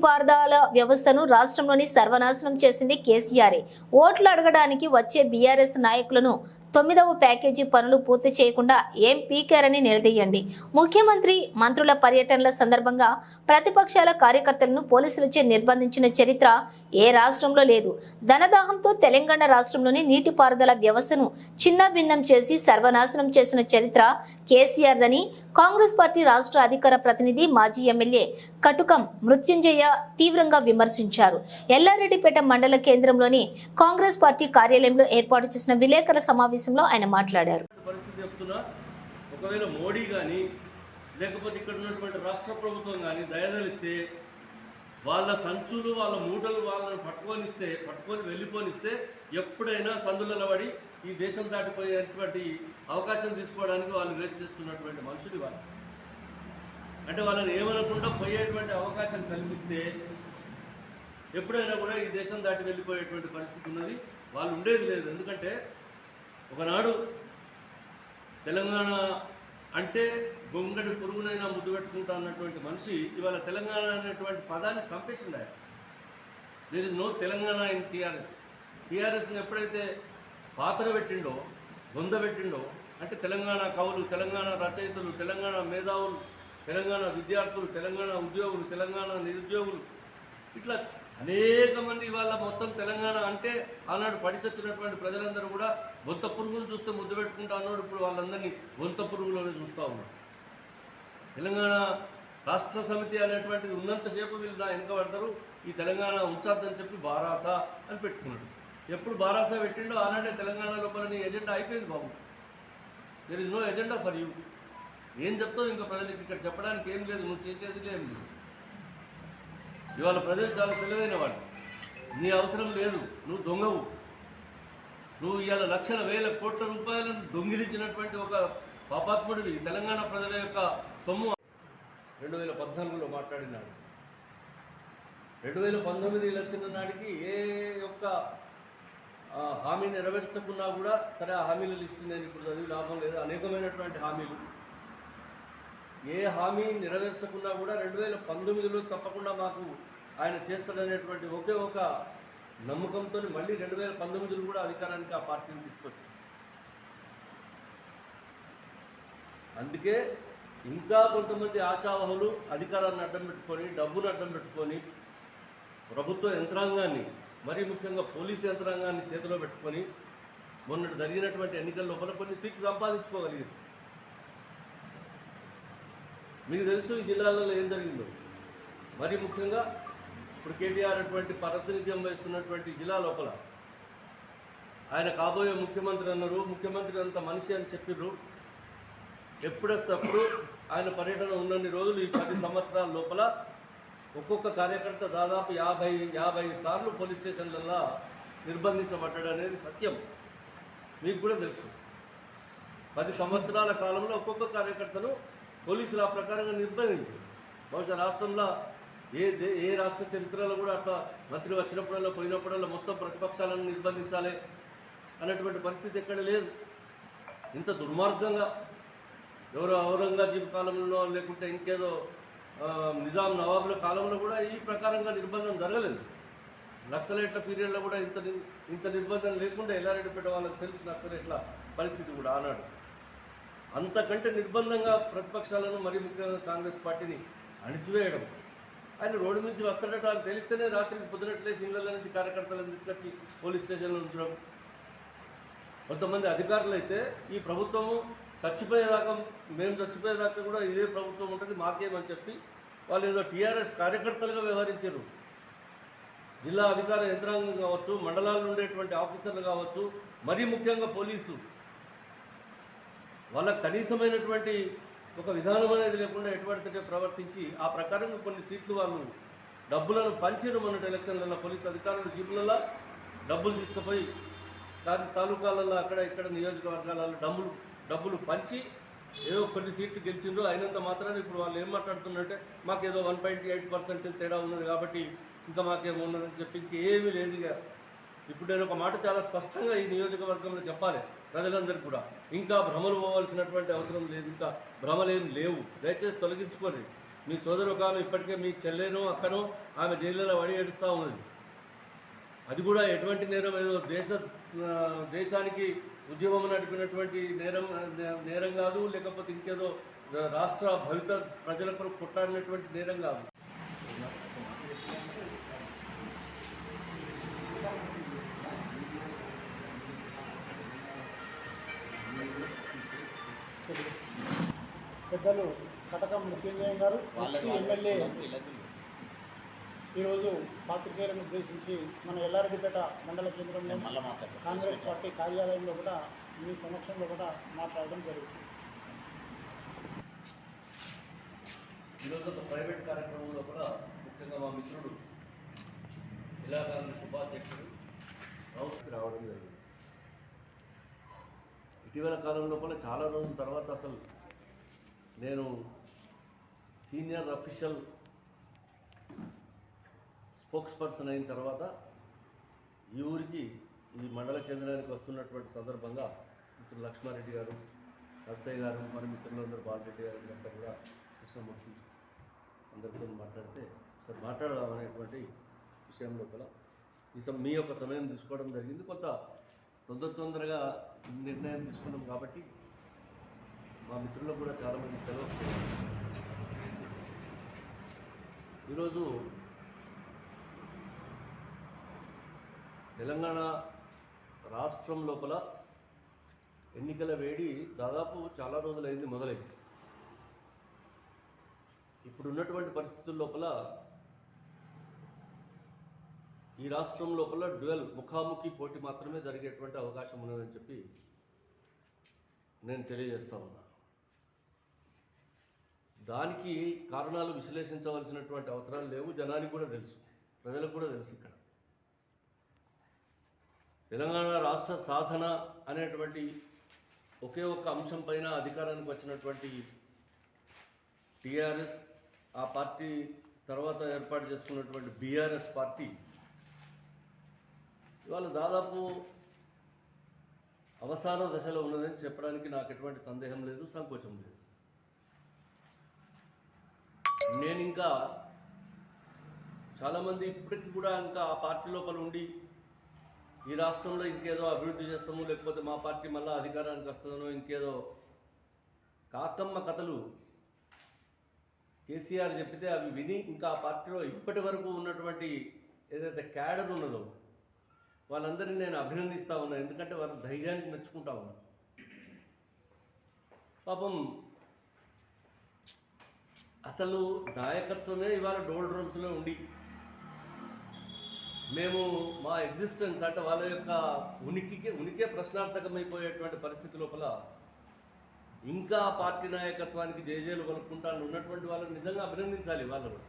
నీటిపారుదల వ్యవస్థను రాష్ట్రంలోని సర్వనాశనం చేసింది కేసీఆర్. ఓట్లు అడగడానికి వచ్చే బీఆర్ఎస్ నాయకులను తొమ్మిదవ ప్యాకేజీ పనులు పూర్తి చేయకుండా ఏం పీకారని నిలదీయండి. ముఖ్యమంత్రి మంత్రుల పర్యటనల సందర్భంగా ప్రతిపక్షాల కార్యకర్తలను పోలీసులచే నిర్బంధించిన చరిత్ర ఏ రాష్ట్రంలో లేదు. ధనదాహంతో తెలంగాణ రాష్ట్రంలోని నీటిపారుదల వ్యవస్థను చిన్నభిన్నం చేసి సర్వనాశనం చేసిన చరిత్ర కేసీఆర్దని కాంగ్రెస్ పార్టీ రాష్ట్ర అధికార ప్రతినిధి మాజీ ఎమ్మెల్యే కటుకం మృత్యుంజయ తీవ్రంగా విమర్శించారు. ఎల్లారెడ్డిపేట మండల కేంద్రంలోని కాంగ్రెస్ పార్టీ కార్యాలయంలో ఏర్పాటు చేసిన విలేకరుల సమావేశంలో ఆయన మాట్లాడారు. ఒకవేళ మోడీ కానీ లేకపోతే ఇక్కడ ఉన్నటువంటి రాష్ట్ర ప్రభుత్వం కానీ దయదలిస్తే వాళ్ళ సంచులు వాళ్ళ మూటలు వాళ్ళని పట్టుకొనిస్తే పట్టుకొని వెళ్ళిపోనిస్తే ఎప్పుడైనా సందులలో పడి ఈ దేశం దాటిపోయేటువంటి అవకాశం తీసుకోవడానికి వాళ్ళు వేచి చేస్తున్నటువంటి మనుషులు వాళ్ళు అంటే వాళ్ళని ఏమనకుండా పోయేటువంటి అవకాశం కల్పిస్తే ఎప్పుడైనా కూడా ఈ దేశం దాటి వెళ్ళిపోయేటువంటి పరిస్థితి ఉన్నది. వాళ్ళు ఉండేది లేదు. ఎందుకంటే ఒకనాడు తెలంగాణ అంటే గొంగడి పురుగునైనా ముద్దు పెట్టుకుంటా అన్నటువంటి మనిషి ఇవాళ తెలంగాణ అనేటువంటి పదాన్ని చంపేసిండు ఆయన. There is no Telangana in TRS. టీఆర్ఎస్ని ఎప్పుడైతే పాత్ర పెట్టిండో బొంద పెట్టిండో అంటే తెలంగాణ కవులు తెలంగాణ రచయితలు తెలంగాణ మేధావులు తెలంగాణ విద్యార్థులు తెలంగాణ ఉద్యోగులు తెలంగాణ నిరుద్యోగులు ఇట్లా అనేక మంది వాళ్ళ మొత్తం తెలంగాణ అంటే ఆనాడు పడిచొచ్చినటువంటి ప్రజలందరూ కూడా బొంత పురుగులు చూస్తే ముద్దు పెట్టుకుంటా అన్నాడు. ఇప్పుడు వాళ్ళందరినీ బొంత పురుగులోనే చూస్తూ ఉన్నారు. తెలంగాణ రాష్ట్ర సమితి అనేటువంటిది ఉన్నంతసేపు వీళ్ళు దా పడతారు. ఈ తెలంగాణ ఉంచొద్దని చెప్పి బారాస అని పెట్టుకున్నాడు. ఎప్పుడు బారాస పెట్టిండో ఆనాడే తెలంగాణ లోపల నీ ఎజెండా అయిపోయింది బాబు. There is no agenda for you ఏం చెప్తావు? ఇంకా ప్రజలకు ఇక్కడ చెప్పడానికి ఏం లేదు. నువ్వు చేసేది లేదు. ఇవాళ ప్రజలు చాలా తెలివైన వాడు నీ అవసరం లేదు నువ్వు దొంగవు. నువ్వు ఇవాళ లక్షల వేల కోట్ల రూపాయలను దొంగిలించినటువంటి ఒక పాపాత్ముడివి తెలంగాణ ప్రజల యొక్క సొమ్ము. రెండు వేల పద్నాలుగులో మాట్లాడినాడు. రెండు వేల పంతొమ్మిది ఎలక్షన్ నాటికి ఏ యొక్క హామీ నెరవేర్చకున్నా కూడా సరే ఆ హామీల లిస్టు నేను ఇప్పుడు చదివి లాభం లేదు. అనేకమైనటువంటి హామీలు. ఏ హామీ నెరవేర్చకుండా కూడా రెండు వేల పంతొమ్మిదిలో తప్పకుండా మాకు ఆయన చేస్తాడనేటువంటి ఒకే ఒక నమ్మకంతో మళ్ళీ రెండు వేల పంతొమ్మిదిలో కూడా అధికారానికి ఆ పార్టీని తీసుకొచ్చింది అందుకే ఇంకా కొంతమంది ఆశావహులు అధికారాన్ని అడ్డం పెట్టుకొని డబ్బును అడ్డం పెట్టుకొని ప్రభుత్వ యంత్రాంగాన్ని మరీ ముఖ్యంగా పోలీసు యంత్రాంగాన్ని చేతిలో పెట్టుకొని మొన్నటి జరిగినటువంటి ఎన్నికల లోపల కొన్ని సీట్లు సంపాదించుకోగలిగింది మీకు తెలుసు ఈ జిల్లాలలో ఏం జరిగిందో. మరి ముఖ్యంగా ఇప్పుడు కేటీఆర్ అటువంటి ప్రాతినిధ్యం వహిస్తున్నటువంటి జిల్లా లోపల ఆయన కాబోయే ముఖ్యమంత్రి అన్నారు. ముఖ్యమంత్రి అంత మనిషి అని చెప్పిర్రు. ఎప్పుడొస్తే అప్పుడు ఆయన పర్యటన ఉన్నన్ని రోజులు ఈ పది సంవత్సరాల లోపల ఒక్కొక్క కార్యకర్త దాదాపు యాభై యాభై సార్లు పోలీస్ స్టేషన్లలో నిర్బంధించబడ్డాడు అనేది సత్యం. మీకు కూడా తెలుసు. పది సంవత్సరాల కాలంలో ఒక్కొక్క కార్యకర్తను పోలీసులు ఆ ప్రకారంగా నిర్బంధించారు. బహుశా రాష్ట్రంలో ఏ దే- ఏ రాష్ట్ర చరిత్రలో కూడా అట్లా మంత్రి వచ్చినప్పుడల్లా పోయినప్పుడల్లా మొత్తం ప్రతిపక్షాలను నిర్బంధించాలి అనేటువంటి పరిస్థితి ఎక్కడ లేదు. ఇంత దుర్మార్గంగా ఎవరో ఔరంగజీబ్ కాలంలో లేకుంటే ఇంకేదో నిజాం నవాబుల కాలంలో కూడా ఈ ప్రకారంగా నిర్బంధం జరగలేదు. నక్సలైట్ల పీరియడ్లో కూడా ఇంత ఇంత నిర్బంధం లేకుండా ఎల్లారెడ్డిపేట వాళ్ళకి తెలుసు నక్సలైట్ల పరిస్థితి కూడా ఆనాడు. అంతకంటే నిర్బంధంగా ప్రతిపక్షాలను మరి ముఖ్యంగా కాంగ్రెస్ పార్టీని అణిచివేయడం. ఆయన రోడ్డు నుంచి వస్తాడట నాకు తెలిస్తేనే రాత్రికి పొద్దునట్లేసి ఇళ్ళ నుంచి కార్యకర్తలను తీసుకొచ్చి పోలీస్ స్టేషన్లో ఉంచడం. కొంతమంది అధికారులు అయితే ఈ ప్రభుత్వము చచ్చిపోయేదాకా మేము చచ్చిపోయేదాకా కూడా ఇదే ప్రభుత్వం ఉంటుంది మాకేమని చెప్పి వాళ్ళు ఏదో టీఆర్ఎస్ కార్యకర్తలుగా వ్యవహరించారు. జిల్లా అధికార యంత్రాంగం కావచ్చు మండలాల్లో ఉండేటువంటి ఆఫీసర్లు కావచ్చు మరీ ముఖ్యంగా పోలీసు. వాళ్ళకి కనీసమైనటువంటి ఒక విధానం అనేది లేకుండా ఎటువంటి ప్రవర్తించి ఆ ప్రకారంగా కొన్ని సీట్లు వాళ్ళు డబ్బులను పంచారు మొన్నటి ఎలక్షన్లలో పోలీసు అధికారులు జీపులలో డబ్బులు తీసుకుపోయి తాలూకాలలో అక్కడ ఇక్కడ నియోజకవర్గాలలో డబ్బులు డబ్బులు పంచి ఏదో కొన్ని సీట్లు గెలిచిండ్రు. అయినంత మాత్రాన ఇప్పుడు వాళ్ళు ఏం మాట్లాడుతున్నారంటే మాకు ఏదో వన్ పాయింట్ ఎయిట్ పర్సెంట్ తేడా ఉన్నది కాబట్టి ఇంకా మాకేమో ఉన్నదని చెప్పి ఇంకేమీ లేదు ఇక ఇప్పుడు నేను ఒక మాట చాలా స్పష్టంగా ఈ నియోజకవర్గంలో చెప్పాలి. ప్రజలందరికీ కూడా. ఇంకా భ్రమలు పోవాల్సినటువంటి అవసరం లేదు. ఇంకా భ్రమలేం లేవు. దయచేసి తొలగించుకోండి. మీ సోదరు ఒక ఆమె ఇప్పటికే మీ చెల్లెనో అక్కనో ఆమె జైల్లో వడి ఏడుస్తూ ఉన్నది. అది కూడా ఎటువంటి నేరం ఏదో దేశ దేశానికి ఉద్యమం నడిపినటువంటి నేరం నేరం కాదు లేకపోతే ఇంకేదో రాష్ట్ర భవిత ప్రజల కొరకు కొట్లాడినటువంటి నేరం కాదు. పెద్దలు కటకం మృత్యుంజయం గారు ఎమ్మెల్యే ఈరోజు పాత్రికేయులను ఉద్దేశించి మన ఎల్లారెడ్డిపేట మండల కేంద్రంలో కాంగ్రెస్ పార్టీ కార్యాలయంలో కూడా మీ సమక్షంలో కూడా మాట్లాడడం జరుగుతుంది. ఈరోజు ఒక ప్రైవేట్ కార్యక్రమంలో కూడా ముఖ్యంగా మా మిత్రుడు జిల్లా కాంగ్రెస్ ఉపాధ్యక్షుడు రావడం జరిగింది. ఇటీవల కాలంలో కూడా చాలా రోజుల తర్వాత అసలు నేను సీనియర్ అఫీషియల్ స్పోక్స్ పర్సన్ అయిన తర్వాత ఈ ఊరికి ఈ మండల కేంద్రానికి వస్తున్నటువంటి సందర్భంగా మిత్రులు లక్ష్మారెడ్డి గారు నర్సయ్య గారు మరి మిత్రులందరూ బాలరెడ్డి గారు అంతా కూడా కృష్ణమూర్తి అందరితో మాట్లాడితే సార్ మాట్లాడదాం అనేటువంటి విషయం లోపల. ఈ మీ యొక్క సమయం తీసుకోవడం జరిగింది. కొంత తొందర తొందరగా నిర్ణయం తీసుకున్నాం కాబట్టి మా మిత్రులకు కూడా చాలామంది తెలియదు ఈరోజు తెలంగాణ రాష్ట్రం లోపల ఎన్నికల వేడి దాదాపు చాలా రోజులైంది మొదలైంది. ఇప్పుడు ఉన్నటువంటి పరిస్థితుల లోపల ఈ రాష్ట్రం లోపల డ్యువల్ ముఖాముఖి పోటీ మాత్రమే జరిగేటువంటి అవకాశం ఉన్నదని చెప్పి నేను తెలియజేస్తా ఉన్నా. దానికి కారణాలు విశ్లేషించవలసినటువంటి అవసరాలు లేవు జనానికి కూడా తెలుసు ప్రజలకు కూడా తెలుసు ఇక్కడ. తెలంగాణ రాష్ట్ర సాధన అనేటువంటి ఒకే ఒక్క అంశం పైన అధికారానికి వచ్చినటువంటి టీఆర్ఎస్ ఆ పార్టీ తర్వాత ఏర్పాటు చేసుకున్నటువంటి బీఆర్ఎస్ పార్టీ ఇవాళ దాదాపు అవసాన దశలో ఉన్నదని చెప్పడానికి నాకు ఎటువంటి సందేహం లేదు సంకోచం లేదు. నేను ఇంకా చాలామంది ఇప్పటికి కూడా ఇంకా ఆ పార్టీ లోపల ఉండి ఈ రాష్ట్రంలో ఇంకేదో అభివృద్ధి చేస్తాము లేకపోతే మా పార్టీ మళ్ళీ అధికారానికి వస్తుందనో ఇంకేదో కాకమ్మ కథలు కేసీఆర్ చెప్పితే అవి విని ఇంకా ఆ పార్టీలో ఇప్పటి వరకు ఉన్నటువంటి ఏదైతే క్యాడర్ ఉన్నదో వాళ్ళందరినీ నేను అభినందిస్తా ఉన్నాను ఎందుకంటే వాళ్ళ ధైర్యానికి మెచ్చుకుంటా ఉన్నాను పాపం అసలు నాయకత్వమే ఇవాళ డోల్ డ్రమ్స్లో ఉండి మేము మా ఎగ్జిస్టెన్స్ అంటే వాళ్ళ యొక్క ఉనికికి ఉనికే ప్రశ్నార్థకమైపోయేటువంటి పరిస్థితి లోపల ఇంకా పార్టీ నాయకత్వానికి జయజయలు కొనుక్కుంటాను ఉన్నటువంటి వాళ్ళని నిజంగా అభినందించాలి వాళ్ళు కూడా.